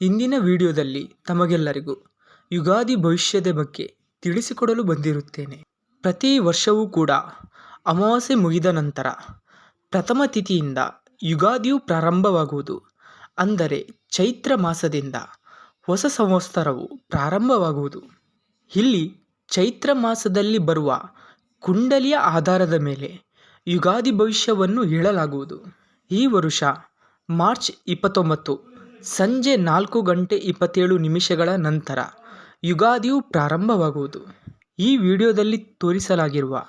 ಇಂದಿನ ವಿಡಿಯೋದಲ್ಲಿ ತಮಗೆಲ್ಲರಿಗೂ ಯುಗಾದಿ ಭವಿಷ್ಯದ ಬಗ್ಗೆ ತಿಳಿಸಿಕೊಡಲು ಬಂದಿರುತ್ತೇನೆ. ಪ್ರತಿ ವರ್ಷವೂ ಕೂಡ ಅಮಾವಾಸ್ಯೆ ಮುಗಿದ ನಂತರ ಪ್ರಥಮ ತಿಥಿಯಿಂದ ಯುಗಾದಿಯು ಪ್ರಾರಂಭವಾಗುವುದು, ಅಂದರೆ ಚೈತ್ರ ಮಾಸದಿಂದ ಹೊಸ ಸಂವತ್ಸರವು ಪ್ರಾರಂಭವಾಗುವುದು. ಇಲ್ಲಿ ಚೈತ್ರ ಮಾಸದಲ್ಲಿ ಬರುವ ಕುಂಡಲಿಯ ಆಧಾರದ ಮೇಲೆ ಯುಗಾದಿ ಭವಿಷ್ಯವನ್ನು ಹೇಳಲಾಗುವುದು. ಈ ವರುಷ ಮಾರ್ಚ್ ಇಪ್ಪತ್ತೊಂಬತ್ತು ಸಂಜೆ ನಾಲ್ಕು ಗಂಟೆ ಇಪ್ಪತ್ತೇಳು ನಿಮಿಷಗಳ ನಂತರ ಯುಗಾದಿಯು ಪ್ರಾರಂಭವಾಗುವುದು. ಈ ವಿಡಿಯೋದಲ್ಲಿ ತೋರಿಸಲಾಗಿರುವ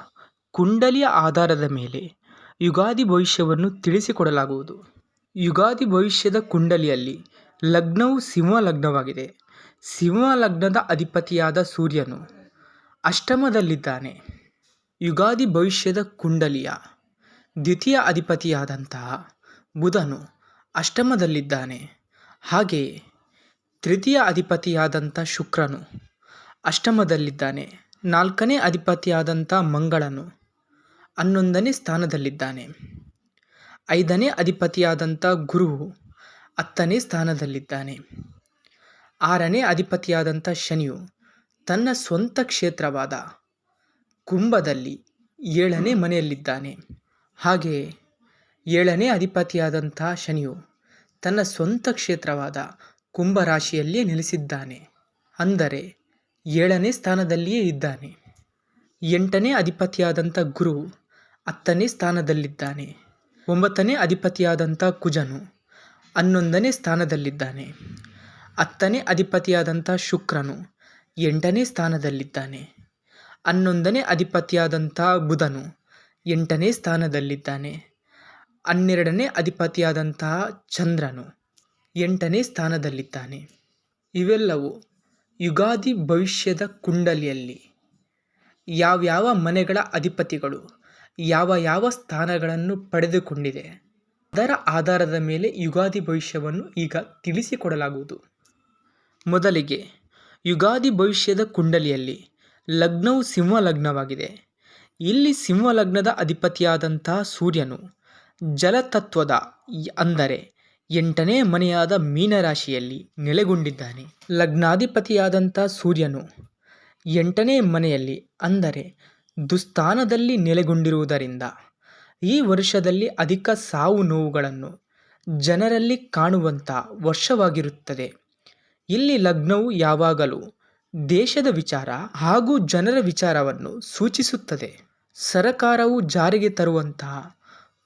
ಕುಂಡಲಿಯ ಆಧಾರದ ಮೇಲೆ ಯುಗಾದಿ ಭವಿಷ್ಯವನ್ನು ತಿಳಿಸಿಕೊಡಲಾಗುವುದು. ಯುಗಾದಿ ಭವಿಷ್ಯದ ಕುಂಡಲಿಯಲ್ಲಿ ಲಗ್ನವು ಸಿಂಹ ಲಗ್ನವಾಗಿದೆ ಸಿಂಹ ಲಗ್ನದ ಅಧಿಪತಿಯಾದ ಸೂರ್ಯನು ಅಷ್ಟಮದಲ್ಲಿದ್ದಾನೆ. ಯುಗಾದಿ ಭವಿಷ್ಯದ ಕುಂಡಲಿಯ ದ್ವಿತೀಯ ಅಧಿಪತಿಯಾದಂತಹ ಬುಧನು ಅಷ್ಟಮದಲ್ಲಿದ್ದಾನೆ. ಹಾಗೆಯೇ ತೃತೀಯ ಅಧಿಪತಿಯಾದಂಥ ಶುಕ್ರನು ಅಷ್ಟಮದಲ್ಲಿದ್ದಾನೆ. ನಾಲ್ಕನೇ ಅಧಿಪತಿಯಾದಂಥ ಮಂಗಳನು ಹನ್ನೊಂದನೇ ಸ್ಥಾನದಲ್ಲಿದ್ದಾನೆ. ಐದನೇ ಅಧಿಪತಿಯಾದಂಥ ಗುರುವು ಹತ್ತನೇ ಸ್ಥಾನದಲ್ಲಿದ್ದಾನೆ. ಆರನೇ ಅಧಿಪತಿಯಾದಂಥ ಶನಿಯು ತನ್ನ ಸ್ವಂತ ಕ್ಷೇತ್ರವಾದ ಕುಂಭದಲ್ಲಿ ಏಳನೇ ಮನೆಯಲ್ಲಿದ್ದಾನೆ. ಹಾಗೆಯೇ ಏಳನೇ ಅಧಿಪತಿಯಾದಂಥ ಶನಿಯು ತನ್ನ ಸ್ವಂತ ಕ್ಷೇತ್ರವಾದ ಕುಂಭರಾಶಿಯಲ್ಲಿಯೇ ನೆಲೆಸಿದ್ದಾನೆ. ಅಂದರೆ ಏಳನೇ ಸ್ಥಾನದಲ್ಲಿಯೇ ಇದ್ದಾನೆ. ಎಂಟನೇ ಅಧಿಪತಿಯಾದಂಥ ಗುರು ಹತ್ತನೇ ಸ್ಥಾನದಲ್ಲಿದ್ದಾನೆ. ಒಂಬತ್ತನೇ ಅಧಿಪತಿಯಾದಂಥ ಕುಜನು ಹನ್ನೊಂದನೇ ಸ್ಥಾನದಲ್ಲಿದ್ದಾನೆ. ಹತ್ತನೇ ಅಧಿಪತಿಯಾದಂಥ ಶುಕ್ರನು ಎಂಟನೇ ಸ್ಥಾನದಲ್ಲಿದ್ದಾನೆ. ಹನ್ನೊಂದನೇ ಅಧಿಪತಿಯಾದಂಥ ಬುಧನು ಎಂಟನೇ ಸ್ಥಾನದಲ್ಲಿದ್ದಾನೆ. ಹನ್ನೆರಡನೇ ಅಧಿಪತಿಯಾದಂತಹ ಚಂದ್ರನು ಎಂಟನೇ ಸ್ಥಾನದಲ್ಲಿದ್ದಾನೆ. ಇವೆಲ್ಲವೂ ಯುಗಾದಿ ಭವಿಷ್ಯದ ಕುಂಡಲಿಯಲ್ಲಿ ಯಾವ್ಯಾವ ಮನೆಗಳ ಅಧಿಪತಿಗಳು, ಯಾವ ಯಾವ ಸ್ಥಾನಗಳನ್ನು ಪಡೆದುಕೊಂಡಿದೆ, ಅದರ ಆಧಾರದ ಮೇಲೆ ಯುಗಾದಿ ಭವಿಷ್ಯವನ್ನು ಈಗ ತಿಳಿಸಿಕೊಡಲಾಗುವುದು. ಮೊದಲಿಗೆ ಯುಗಾದಿ ಭವಿಷ್ಯದ ಕುಂಡಲಿಯಲ್ಲಿ ಲಗ್ನವು ಸಿಂಹ ಲಗ್ನವಾಗಿದೆ ಇಲ್ಲಿ ಸಿಂಹ ಲಗ್ನದ ಅಧಿಪತಿಯಾದಂತಹ ಸೂರ್ಯನು ಜಲತತ್ವದ ಅಂದರೆ ಎಂಟನೇ ಮನೆಯಾದ ಮೀನರಾಶಿಯಲ್ಲಿ ನೆಲೆಗೊಂಡಿದ್ದಾನೆ. ಲಗ್ನಾಧಿಪತಿಯಾದಂಥ ಸೂರ್ಯನು ಎಂಟನೇ ಮನೆಯಲ್ಲಿ ಅಂದರೆ ದುಸ್ಥಾನದಲ್ಲಿ ನೆಲೆಗೊಂಡಿರುವುದರಿಂದ ಈ ವರ್ಷದಲ್ಲಿ ಅಧಿಕ ಸಾವು ನೋವುಗಳನ್ನು ಜನರಲ್ಲಿ ಕಾಣುವಂಥ ವರ್ಷವಾಗಿರುತ್ತದೆ. ಇಲ್ಲಿ ಲಗ್ನವು ಯಾವಾಗಲೂ ದೇಶದ ವಿಚಾರ ಹಾಗೂ ಜನರ ವಿಚಾರವನ್ನು ಸೂಚಿಸುತ್ತದೆ. ಸರಕಾರವು ಜಾರಿಗೆ ತರುವಂತಹ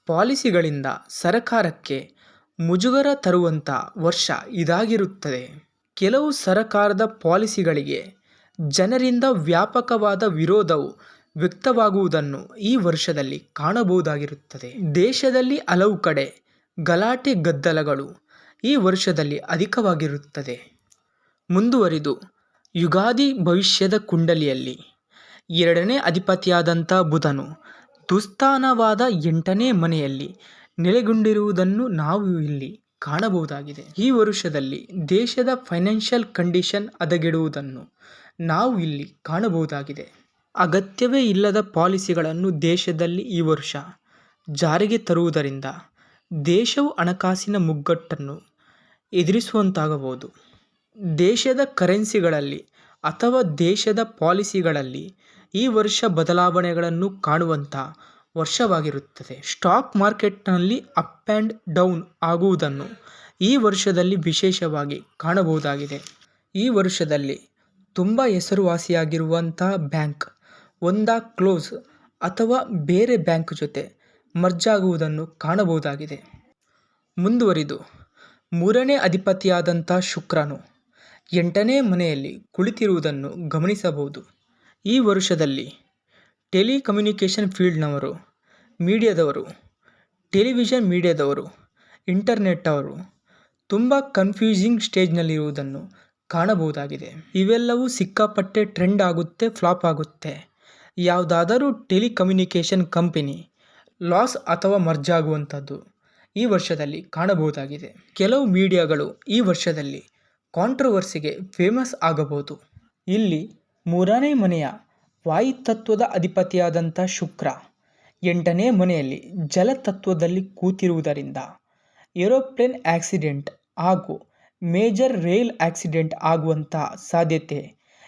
ಪಾಲಿಸಿಗಳಿಂದ ಸರಕಾರಕ್ಕೆ ಮುಜುಗರ ತರುವಂಥ ವರ್ಷ ಇದಾಗಿರುತ್ತದೆ. ಕೆಲವು ಸರಕಾರದ ಪಾಲಿಸಿಗಳಿಗೆ ಜನರಿಂದ ವ್ಯಾಪಕವಾದ ವಿರೋಧವು ವ್ಯಕ್ತವಾಗುವುದನ್ನು ಈ ವರ್ಷದಲ್ಲಿ ಕಾಣಬಹುದಾಗಿರುತ್ತದೆ. ದೇಶದಲ್ಲಿ ಹಲವು ಕಡೆ ಗಲಾಟೆ ಗದ್ದಲಗಳು ಈ ವರ್ಷದಲ್ಲಿ ಅಧಿಕವಾಗಿರುತ್ತದೆ. ಮುಂದುವರಿದು ಯುಗಾದಿ ಭವಿಷ್ಯದ ಕುಂಡಲಿಯಲ್ಲಿ ಎರಡನೇ ಅಧಿಪತಿಯಾದಂಥ ಬುಧನು ದುಸ್ಥಾನವಾದ ಎಂಟನೇ ಮನೆಯಲ್ಲಿ ನೆಲೆಗೊಂಡಿರುವುದನ್ನು ನಾವು ಇಲ್ಲಿ ಕಾಣಬಹುದಾಗಿದೆ. ಈ ವರುಷದಲ್ಲಿ ದೇಶದ ಫೈನಾನ್ಷಿಯಲ್ ಕಂಡೀಷನ್ ಹದಗೆಡುವುದನ್ನು ನಾವು ಇಲ್ಲಿ ಕಾಣಬಹುದಾಗಿದೆ. ಅಗತ್ಯವೇ ಇಲ್ಲದ ಪಾಲಿಸಿಗಳನ್ನು ದೇಶದಲ್ಲಿ ಈ ವರ್ಷ ಜಾರಿಗೆ ತರುವುದರಿಂದ ದೇಶವು ಹಣಕಾಸಿನ ಮುಗ್ಗಟ್ಟನ್ನು ಎದುರಿಸುವಂತಾಗಬಹುದು. ದೇಶದ ಕರೆನ್ಸಿಗಳಲ್ಲಿ ಅಥವಾ ದೇಶದ ಪಾಲಿಸಿಗಳಲ್ಲಿ ಈ ವರ್ಷ ಬದಲಾವಣೆಗಳನ್ನು ಕಾಣುವಂಥ ವರ್ಷವಾಗಿರುತ್ತದೆ. ಸ್ಟಾಕ್ ಮಾರ್ಕೆಟ್ನಲ್ಲಿ ಅಪ್ ಆ್ಯಂಡ್ ಡೌನ್ ಆಗುವುದನ್ನು ಈ ವರ್ಷದಲ್ಲಿ ವಿಶೇಷವಾಗಿ ಕಾಣಬಹುದಾಗಿದೆ. ಈ ವರ್ಷದಲ್ಲಿ ತುಂಬ ಹೆಸರುವಾಸಿಯಾಗಿರುವಂಥ ಬ್ಯಾಂಕ್ ಒಂದಾ ಕ್ಲೋಸ್ ಅಥವಾ ಬೇರೆ ಬ್ಯಾಂಕ್ ಜೊತೆ ಮರ್ಜ್ ಆಗುವುದನ್ನು ಕಾಣಬಹುದಾಗಿದೆ. ಮುಂದುವರಿದು, ಮೂರನೇ ಅಧಿಪತಿಯಾದಂಥ ಶುಕ್ರನು ಎಂಟನೇ ಮನೆಯಲ್ಲಿ ಕುಳಿತಿರುವುದನ್ನು ಗಮನಿಸಬಹುದು. ಈ ವರ್ಷದಲ್ಲಿ ಟೆಲಿಕಮ್ಯುನಿಕೇಷನ್ ಫೀಲ್ಡ್ನವರು, ಮೀಡಿಯಾದವರು, ಟೆಲಿವಿಷನ್ ಮೀಡಿಯಾದವರು ಇಂಟರ್ನೆಟ್ ಅವರು ತುಂಬ ಕನ್ಫ್ಯೂಸಿಂಗ್ ಸ್ಟೇಜ್ನಲ್ಲಿರುವುದನ್ನು ಕಾಣಬಹುದಾಗಿದೆ. ಇವೆಲ್ಲವೂ ಸಿಕ್ಕಾಪಟ್ಟೆ ಟ್ರೆಂಡ್ ಆಗುತ್ತೆ, ಫ್ಲಾಪ್ ಆಗುತ್ತೆ. ಯಾವುದಾದರೂ ಟೆಲಿಕಮ್ಯುನಿಕೇಷನ್ ಕಂಪನಿ ಲಾಸ್ ಅಥವಾ ಮರ್ಜ್ ಆಗುವಂಥದ್ದು ಈ ವರ್ಷದಲ್ಲಿ ಕಾಣಬಹುದಾಗಿದೆ. ಕೆಲವು ಮೀಡಿಯಾಗಳು ಈ ವರ್ಷದಲ್ಲಿ ಕಾಂಟ್ರವರ್ಸಿಗೆ ಫೇಮಸ್ ಆಗಬಹುದು. ಇಲ್ಲಿ ಮೂರನೇ ಮನೆಯ ವಾಯುತತ್ವದ ಅಧಿಪತಿಯಾದಂಥ ಶುಕ್ರ, ಎಂಟನೇ ಮನೆಯಲ್ಲಿ ಜಲತತ್ವದಲ್ಲಿ ಕೂತಿರುವುದರಿಂದ ಏರೋಪ್ಲೇನ್ ಆಕ್ಸಿಡೆಂಟ್ ಹಾಗೂ ಮೇಜರ್ ರೈಲ್ ಆಕ್ಸಿಡೆಂಟ್ ಆಗುವಂಥ ಸಾಧ್ಯತೆ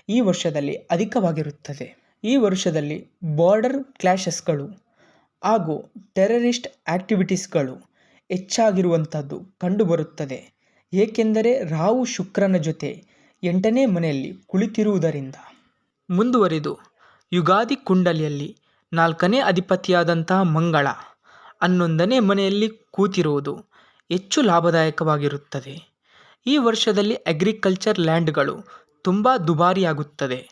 ಈ ವರ್ಷದಲ್ಲಿ ಅಧಿಕವಾಗಿರುತ್ತದೆ. ಈ ವರ್ಷದಲ್ಲಿ ಬಾರ್ಡರ್ ಕ್ಲ್ಯಾಶಸ್ಗಳು ಹಾಗೂ ಟೆರರಿಸ್ಟ್ ಆಕ್ಟಿವಿಟೀಸ್ಗಳು ಹೆಚ್ಚಾಗಿರುವಂಥದ್ದು ಕಂಡುಬರುತ್ತದೆ. ಏಕೆಂದರೆ ರಾಹು ಶುಕ್ರನ ಜೊತೆ ಎಂಟನೇ ಮನೆಯಲ್ಲಿ ಕುಳಿತಿರುವುದರಿಂದ. ಮುಂದುವರೆದು, ಯುಗಾದಿ ಕುಂಡಲಿಯಲ್ಲಿ ನಾಲ್ಕನೇ ಅಧಿಪತಿಯಾದಂತಹ ಮಂಗಳ ಹನ್ನೊಂದನೇ ಮನೆಯಲ್ಲಿ ಕೂತಿರುವುದು ಹೆಚ್ಚು ಲಾಭದಾಯಕವಾಗಿರುತ್ತದೆ. ಈ ವರ್ಷದಲ್ಲಿ ಅಗ್ರಿಕಲ್ಚರ್ ಲ್ಯಾಂಡ್ಗಳು ತುಂಬ ದುಬಾರಿಯಾಗುತ್ತದೆ.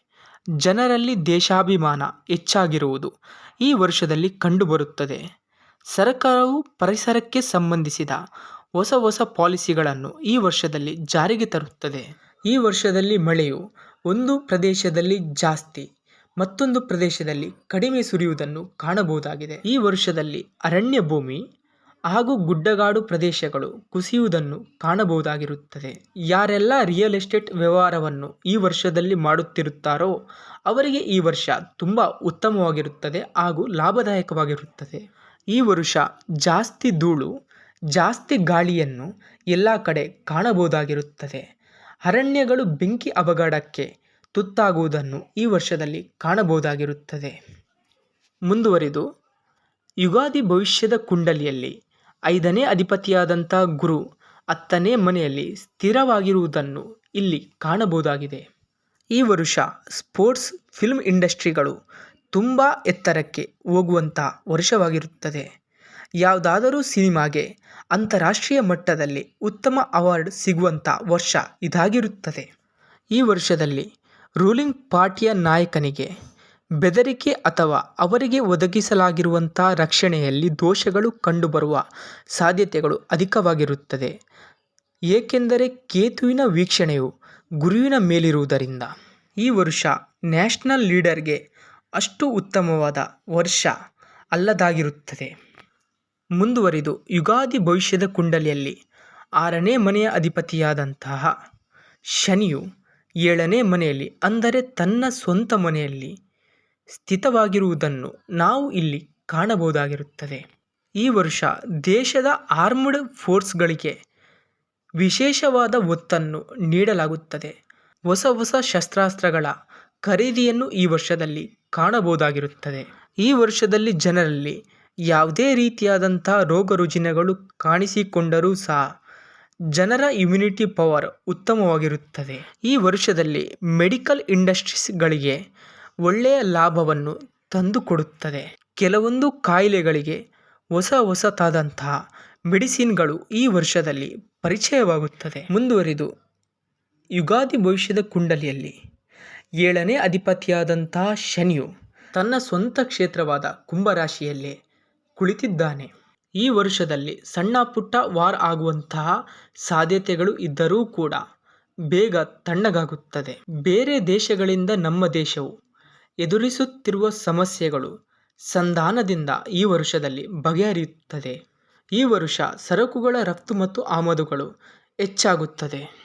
ಜನರಲ್ಲಿ ದೇಶಾಭಿಮಾನ ಹೆಚ್ಚಾಗಿರುವುದು ಈ ವರ್ಷದಲ್ಲಿ ಕಂಡುಬರುತ್ತದೆ. ಸರ್ಕಾರವು ಪರಿಸರಕ್ಕೆ ಸಂಬಂಧಿಸಿದ ಹೊಸ ಹೊಸ ಪಾಲಿಸಿಗಳನ್ನು ಈ ವರ್ಷದಲ್ಲಿ ಜಾರಿಗೆ ತರುತ್ತದೆ. ಈ ವರ್ಷದಲ್ಲಿ ಮಳೆಯು ಒಂದು ಪ್ರದೇಶದಲ್ಲಿ ಜಾಸ್ತಿ, ಮತ್ತೊಂದು ಪ್ರದೇಶದಲ್ಲಿ ಕಡಿಮೆ ಸುರಿಯುವುದನ್ನು ಕಾಣಬಹುದಾಗಿದೆ. ಈ ವರ್ಷದಲ್ಲಿ ಅರಣ್ಯ ಭೂಮಿ ಹಾಗೂ ಗುಡ್ಡಗಾಡು ಪ್ರದೇಶಗಳು ಕುಸಿಯುವುದನ್ನು ಕಾಣಬಹುದಾಗಿರುತ್ತದೆ. ಯಾರೆಲ್ಲ ರಿಯಲ್ ಎಸ್ಟೇಟ್ ವ್ಯವಹಾರವನ್ನು ಈ ವರ್ಷದಲ್ಲಿ ಮಾಡುತ್ತಿರುತ್ತಾರೋ ಅವರಿಗೆ ಈ ವರ್ಷ ತುಂಬ ಉತ್ತಮವಾಗಿರುತ್ತದೆ ಹಾಗೂ ಲಾಭದಾಯಕವಾಗಿರುತ್ತದೆ. ಈ ವರ್ಷ ಜಾಸ್ತಿ ಧೂಳು ಜಾಸ್ತಿ ಗಾಳಿಯನ್ನು ಎಲ್ಲ ಕಡೆ ಕಾಣಬಹುದಾಗಿರುತ್ತದೆ. ಅರಣ್ಯಗಳು ಬೆಂಕಿ ಅವಘಡಕ್ಕೆ ತುತ್ತಾಗುವುದನ್ನು ಈ ವರ್ಷದಲ್ಲಿ ಕಾಣಬಹುದಾಗಿರುತ್ತದೆ. ಮುಂದುವರಿದು, ಯುಗಾದಿ ಭವಿಷ್ಯದ ಕುಂಡಲಿಯಲ್ಲಿ ಐದನೇ ಅಧಿಪತಿಯಾದಂಥ ಗುರು ಹತ್ತನೇ ಮನೆಯಲ್ಲಿ ಸ್ಥಿರವಾಗಿರುವುದನ್ನು ಇಲ್ಲಿ ಕಾಣಬಹುದಾಗಿದೆ. ಈ ವರ್ಷ ಸ್ಪೋರ್ಟ್ಸ್, ಫಿಲ್ಮ್ ಇಂಡಸ್ಟ್ರಿಗಳು ತುಂಬ ಎತ್ತರಕ್ಕೆ ಹೋಗುವಂಥ ವರ್ಷವಾಗಿರುತ್ತದೆ. ಯಾವುದಾದರೂ ಸಿನಿಮಾಗೆ ಅಂತಾರಾಷ್ಟ್ರೀಯ ಮಟ್ಟದಲ್ಲಿ ಉತ್ತಮ ಅವಾರ್ಡ್ ಸಿಗುವಂಥ ವರ್ಷ ಇದಾಗಿರುತ್ತದೆ. ಈ ವರ್ಷದಲ್ಲಿ ರೂಲಿಂಗ್ ಪಾರ್ಟಿಯ ನಾಯಕನಿಗೆ ಬೆದರಿಕೆ ಅಥವಾ ಅವರಿಗೆ ಒದಗಿಸಲಾಗಿರುವಂಥ ರಕ್ಷಣೆಯಲ್ಲಿ ದೋಷಗಳು ಕಂಡುಬರುವ ಸಾಧ್ಯತೆಗಳು ಅಧಿಕವಾಗಿರುತ್ತದೆ. ಏಕೆಂದರೆ ಕೇತುವಿನ ವೀಕ್ಷಣೆಯು ಗುರುವಿನ ಮೇಲಿರುವುದರಿಂದ ಈ ವರ್ಷ ನ್ಯಾಷನಲ್ ಲೀಡರ್ಗೆ ಅಷ್ಟು ಉತ್ತಮವಾದ ವರ್ಷ ಅಲ್ಲದಾಗಿರುತ್ತದೆ. ಮುಂದುವರಿದು ಯುಗಾದಿ ಭವಿಷ್ಯದ ಕುಂಡಲಿಯಲ್ಲಿ ಆರನೇ ಮನೆಯ ಅಧಿಪತಿಯಾದಂತಹ ಶನಿಯು ಏಳನೇ ಮನೆಯಲ್ಲಿ, ಅಂದರೆ ತನ್ನ ಸ್ವಂತ ಮನೆಯಲ್ಲಿ ಸ್ಥಿತವಾಗಿರುವುದನ್ನು ನಾವು ಇಲ್ಲಿ ಕಾಣಬಹುದಾಗಿರುತ್ತದೆ. ಈ ವರ್ಷ ದೇಶದ ಆರ್ಮ್ಡ್ ಫೋರ್ಸ್ಗಳಿಗೆ ವಿಶೇಷವಾದ ಒತ್ತನ್ನು ನೀಡಲಾಗುತ್ತದೆ. ಹೊಸ ಹೊಸ ಶಸ್ತ್ರಾಸ್ತ್ರಗಳ ಖರೀದಿಯನ್ನು ಈ ವರ್ಷದಲ್ಲಿ ಕಾಣಬಹುದಾಗಿರುತ್ತದೆ. ಈ ವರ್ಷದಲ್ಲಿ ಜನರಲ್ಲಿ ಯಾವುದೇ ರೀತಿಯಾದಂಥ ರೋಗ ರುಜಿನಗಳು ಕಾಣಿಸಿಕೊಂಡರೂ ಸಹ ಜನರ ಇಮ್ಯುನಿಟಿ ಪವರ್ ಉತ್ತಮವಾಗಿರುತ್ತದೆ. ಈ ವರ್ಷದಲ್ಲಿ ಮೆಡಿಕಲ್ ಇಂಡಸ್ಟ್ರೀಸ್ಗಳಿಗೆ ಒಳ್ಳೆಯ ಲಾಭವನ್ನು ತಂದುಕೊಡುತ್ತದೆ. ಕೆಲವೊಂದು ಕಾಯಿಲೆಗಳಿಗೆ ಹೊಸ ಹೊಸತಾದಂತಹ ಮೆಡಿಸಿನ್ಗಳು ಈ ವರ್ಷದಲ್ಲಿ ಪರಿಚಯವಾಗುತ್ತದೆ. ಮುಂದುವರಿದು, ಯುಗಾದಿ ಭವಿಷ್ಯದ ಕುಂಡಲಿಯಲ್ಲಿ ಏಳನೇ ಅಧಿಪತಿಯಾದಂತಹ ಶನಿಯು ತನ್ನ ಸ್ವಂತ ಕ್ಷೇತ್ರವಾದ ಕುಂಭರಾಶಿಯಲ್ಲೇ ಕುಳಿತಿದ್ದಾನೆ. ಈ ವರ್ಷದಲ್ಲಿ ಸಣ್ಣ ಪುಟ್ಟ ವಾರ್ ಆಗುವಂತಹ ಸಾಧ್ಯತೆಗಳು ಇದ್ದರೂ ಕೂಡ ಬೇಗ ತಣ್ಣಗಾಗುತ್ತದೆ. ಬೇರೆ ದೇಶಗಳಿಂದ ನಮ್ಮ ದೇಶವು ಎದುರಿಸುತ್ತಿರುವ ಸಮಸ್ಯೆಗಳು ಸಂಧಾನದಿಂದ ಈ ವರ್ಷದಲ್ಲಿ ಬಗೆಹರಿಯುತ್ತದೆ. ಈ ವರ್ಷ ಸರಕುಗಳ ರಫ್ತು ಮತ್ತು ಆಮದುಗಳು ಹೆಚ್ಚಾಗುತ್ತದೆ.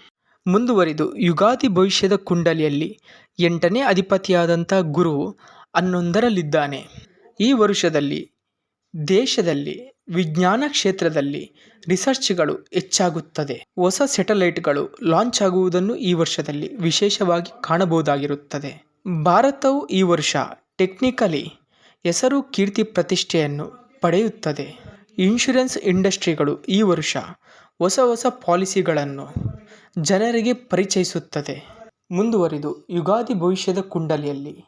ಮುಂದುವರಿದು ಯುಗಾದಿ ಭವಿಷ್ಯದ ಕುಂಡಲಿಯಲ್ಲಿ ಎಂಟನೇ ಅಧಿಪತಿಯಾದಂಥ ಗುರು ಹನ್ನೊಂದರಲ್ಲಿದ್ದಾನೆ ಈ ವರ್ಷದಲ್ಲಿ ದೇಶದಲ್ಲಿ, ವಿಜ್ಞಾನ ಕ್ಷೇತ್ರದಲ್ಲಿ ರಿಸರ್ಚ್ಗಳು ಹೆಚ್ಚಾಗುತ್ತದೆ. ಹೊಸ ಸೆಟಲೈಟ್ಗಳು ಲಾಂಚ್ ಆಗುವುದನ್ನು ಈ ವರ್ಷದಲ್ಲಿ ವಿಶೇಷವಾಗಿ ಕಾಣಬಹುದಾಗಿರುತ್ತದೆ. ಭಾರತವು ಈ ವರ್ಷ ಟೆಕ್ನಿಕಲಿ ಹೆಸರು ಕೀರ್ತಿ ಪ್ರತಿಷ್ಠೆಯನ್ನು ಪಡೆಯುತ್ತದೆ. ಇನ್ಶೂರೆನ್ಸ್ ಇಂಡಸ್ಟ್ರಿಗಳು ಈ ವರ್ಷ ಹೊಸ ಹೊಸ ಪಾಲಿಸಿಗಳನ್ನು ಜನರಿಗೆ ಪರಿಚಯಿಸುತ್ತದೆ. ಮುಂದುವರಿದು ಯುಗಾದಿ ಭವಿಷ್ಯದ ಕುಂಡಲಿಯಲ್ಲಿ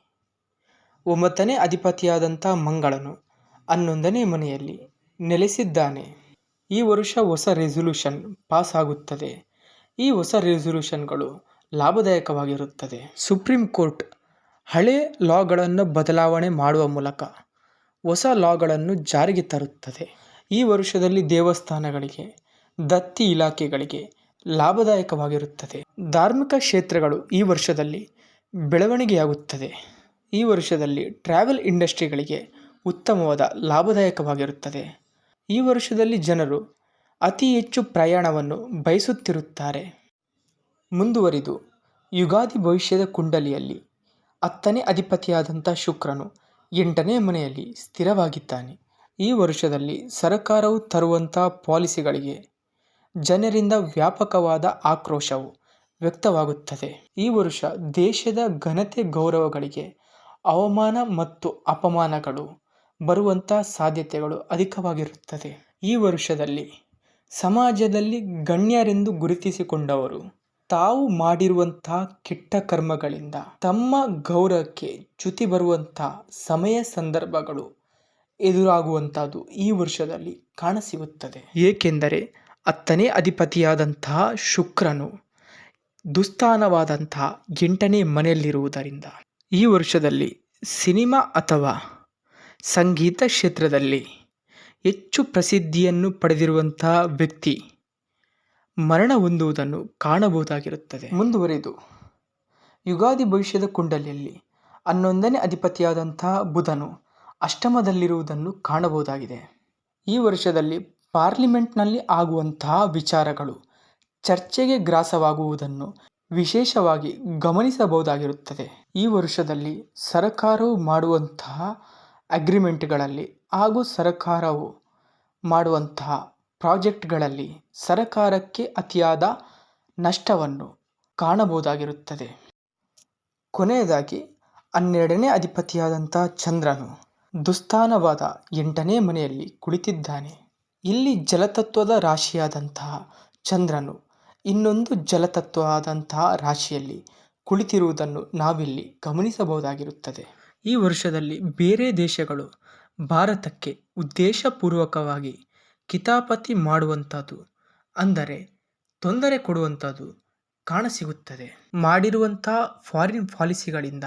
ಒಂಬತ್ತನೇ ಅಧಿಪತಿಯಾದಂಥ ಮಂಗಳನು ಹನ್ನೊಂದನೇ ಮನೆಯಲ್ಲಿ ನೆಲೆಸಿದ್ದಾನೆ. ಈ ವರ್ಷ ಹೊಸ ರೆಸೊಲ್ಯೂಷನ್ ಪಾಸ್ ಆಗುತ್ತದೆ ಈ ಹೊಸ ರೆಸೊಲ್ಯೂಷನ್ಗಳು ಲಾಭದಾಯಕವಾಗಿರುತ್ತದೆ. ಸುಪ್ರೀಂ ಕೋರ್ಟ್ ಹಳೆ ಲಾಗಳನ್ನು ಬದಲಾವಣೆ ಮಾಡುವ ಮೂಲಕ ಹೊಸ ಲಾಗಳನ್ನು ಜಾರಿಗೆ ತರುತ್ತದೆ. ಈ ವರ್ಷದಲ್ಲಿ ದೇವಸ್ಥಾನಗಳಿಗೆ, ದತ್ತಿ ಇಲಾಖೆಗಳಿಗೆ ಲಾಭದಾಯಕವಾಗಿರುತ್ತದೆ. ಧಾರ್ಮಿಕ ಕ್ಷೇತ್ರಗಳು ಈ ವರ್ಷದಲ್ಲಿ ಬೆಳವಣಿಗೆಯಾಗುತ್ತದೆ. ಈ ವರ್ಷದಲ್ಲಿ ಟ್ರಾವೆಲ್ ಇಂಡಸ್ಟ್ರಿಗಳಿಗೆ ಉತ್ತಮವಾದ, ಲಾಭದಾಯಕವಾಗಿರುತ್ತದೆ. ಈ ವರ್ಷದಲ್ಲಿ ಜನರು ಅತಿ ಹೆಚ್ಚು ಪ್ರಯಾಣವನ್ನು ಬಯಸುತ್ತಿರುತ್ತಾರೆ. ಮುಂದುವರಿದು, ಯುಗಾದಿ ಭವಿಷ್ಯದ ಕುಂಡಲಿಯಲ್ಲಿ ಹತ್ತನೇ ಅಧಿಪತಿಯಾದಂಥ ಶುಕ್ರನು ಎಂಟನೇ ಮನೆಯಲ್ಲಿ ಸ್ಥಿರವಾಗಿದ್ದಾನೆ. ಈ ವರ್ಷದಲ್ಲಿ ಸರಕಾರವು ತರುವಂಥ ಪಾಲಿಸಿಗಳಿಗೆ ಜನರಿಂದ ವ್ಯಾಪಕವಾದ ಆಕ್ರೋಶವು ವ್ಯಕ್ತವಾಗುತ್ತದೆ. ಈ ವರ್ಷ ದೇಶದ ಘನತೆ ಗೌರವಗಳಿಗೆ ಅವಮಾನ ಮತ್ತು ಅಪಮಾನಗಳು ಬರುವಂಥ ಸಾಧ್ಯತೆಗಳು ಅಧಿಕವಾಗಿರುತ್ತದೆ. ಈ ವರ್ಷದಲ್ಲಿ ಸಮಾಜದಲ್ಲಿ ಗಣ್ಯರೆಂದು ಗುರುತಿಸಿಕೊಂಡವರು ತಾವು ಮಾಡಿರುವಂಥ ಕೆಟ್ಟ ಕರ್ಮಗಳಿಂದ ತಮ್ಮ ಗೌರವಕ್ಕೆ ಚ್ಯುತಿ ಬರುವಂಥ ಸಮಯ ಸಂದರ್ಭಗಳು ಎದುರಾಗುವಂಥದ್ದು ಈ ವರ್ಷದಲ್ಲಿ ಕಾಣಸಿಗುತ್ತದೆ. ಏಕೆಂದರೆ ಹತ್ತನೇ ಅಧಿಪತಿಯಾದಂತಹ ಶುಕ್ರನು ದುಸ್ಥಾನವಾದಂತಹ ಎಂಟನೇ ಮನೆಯಲ್ಲಿರುವುದರಿಂದ ಈ ವರ್ಷದಲ್ಲಿ ಸಿನಿಮಾ ಅಥವಾ ಸಂಗೀತ ಕ್ಷೇತ್ರದಲ್ಲಿ ಹೆಚ್ಚು ಪ್ರಸಿದ್ಧಿಯನ್ನು ಪಡೆದಿರುವಂತಹ ವ್ಯಕ್ತಿ ಮರಣ ಹೊಂದುವುದನ್ನು ಕಾಣಬಹುದಾಗಿರುತ್ತದೆ. ಮುಂದುವರೆದು. ಯುಗಾದಿ ಭವಿಷ್ಯದ ಕುಂಡಲಿಯಲ್ಲಿ ಹನ್ನೊಂದನೇ ಅಧಿಪತಿಯಾದಂತಹ ಬುಧನು ಅಷ್ಟಮದಲ್ಲಿರುವುದನ್ನು ಕಾಣಬಹುದಾಗಿದೆ. ಈ ವರ್ಷದಲ್ಲಿ ಪಾರ್ಲಿಮೆಂಟ್ನಲ್ಲಿ ಆಗುವಂತಹ ವಿಚಾರಗಳು ಚರ್ಚೆಗೆ ಗ್ರಾಸವಾಗುವುದನ್ನು ವಿಶೇಷವಾಗಿ ಗಮನಿಸಬಹುದಾಗಿರುತ್ತದೆ. ಈ ವರ್ಷದಲ್ಲಿ ಸರಕಾರವು ಮಾಡುವಂತಹ ಅಗ್ರಿಮೆಂಟ್ಗಳಲ್ಲಿ ಹಾಗೂ ಸರಕಾರವು ಮಾಡುವಂತಹ ಪ್ರಾಜೆಕ್ಟ್ಗಳಲ್ಲಿ ಸರಕಾರಕ್ಕೆ ಅತಿಯಾದ ನಷ್ಟವನ್ನು ಕಾಣಬಹುದಾಗಿರುತ್ತದೆ. ಕೊನೆಯದಾಗಿ, ಹನ್ನೆರಡನೇ ಅಧಿಪತಿಯಾದಂಥ ಚಂದ್ರನು ದುಸ್ಥಾನವಾದ ಎಂಟನೇ ಮನೆಯಲ್ಲಿ ಕುಳಿತಿದ್ದಾನೆ. ಇಲ್ಲಿ ಜಲತತ್ವದ ರಾಶಿಯಾದಂತಹ ಚಂದ್ರನು ಇನ್ನೊಂದು ಜಲತತ್ವ ಆದಂತಹ ರಾಶಿಯಲ್ಲಿ ಕುಳಿತಿರುವುದನ್ನು ನಾವಿಲ್ಲಿ ಗಮನಿಸಬಹುದಾಗಿರುತ್ತದೆ. ಈ ವರ್ಷದಲ್ಲಿ ಬೇರೆ ದೇಶಗಳು ಭಾರತಕ್ಕೆ ಉದ್ದೇಶಪೂರ್ವಕವಾಗಿ ಕಿತಾಪತಿ ಮಾಡುವಂಥದ್ದು ಅಂದರೆ ತೊಂದರೆ ಕೊಡುವಂಥದ್ದು ಕಾಣಸಿಗುತ್ತದೆ. ಮಾಡಿರುವಂಥ ಫಾರಿನ್ ಪಾಲಿಸಿಗಳಿಂದ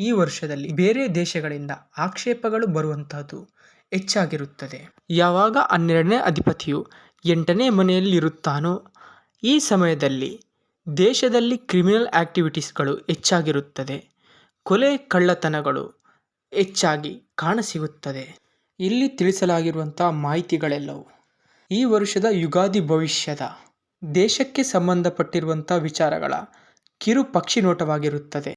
ಈ ವರ್ಷದಲ್ಲಿ ಬೇರೆ ದೇಶಗಳಿಂದ ಆಕ್ಷೇಪಗಳು ಬರುವಂಥದ್ದು ಹೆಚ್ಚಾಗಿರುತ್ತದೆ. ಯಾವಾಗ ಹನ್ನೆರಡನೇ ಅಧಿಪತಿಯು ಎಂಟನೇ ಮನೆಯಲ್ಲಿರುತ್ತಾನೋ, ಈ ಸಮಯದಲ್ಲಿ ದೇಶದಲ್ಲಿ ಕ್ರಿಮಿನಲ್ ಆ್ಯಕ್ಟಿವಿಟೀಸ್ಗಳು ಹೆಚ್ಚಾಗಿರುತ್ತದೆ. ಕೊಲೆ ಕಳ್ಳತನಗಳು ಹೆಚ್ಚಾಗಿ ಕಾಣಸಿಗುತ್ತದೆ. ಇಲ್ಲಿ ತಿಳಿಸಲಾಗಿರುವಂಥ ಮಾಹಿತಿಗಳೆಲ್ಲವೂ ಈ ವರ್ಷದ ಯುಗಾದಿ ಭವಿಷ್ಯದ ದೇಶಕ್ಕೆ ಸಂಬಂಧಪಟ್ಟಿರುವಂಥ ವಿಚಾರಗಳ ಕಿರು ಪಕ್ಷಿ ನೋಟವಾಗಿರುತ್ತದೆ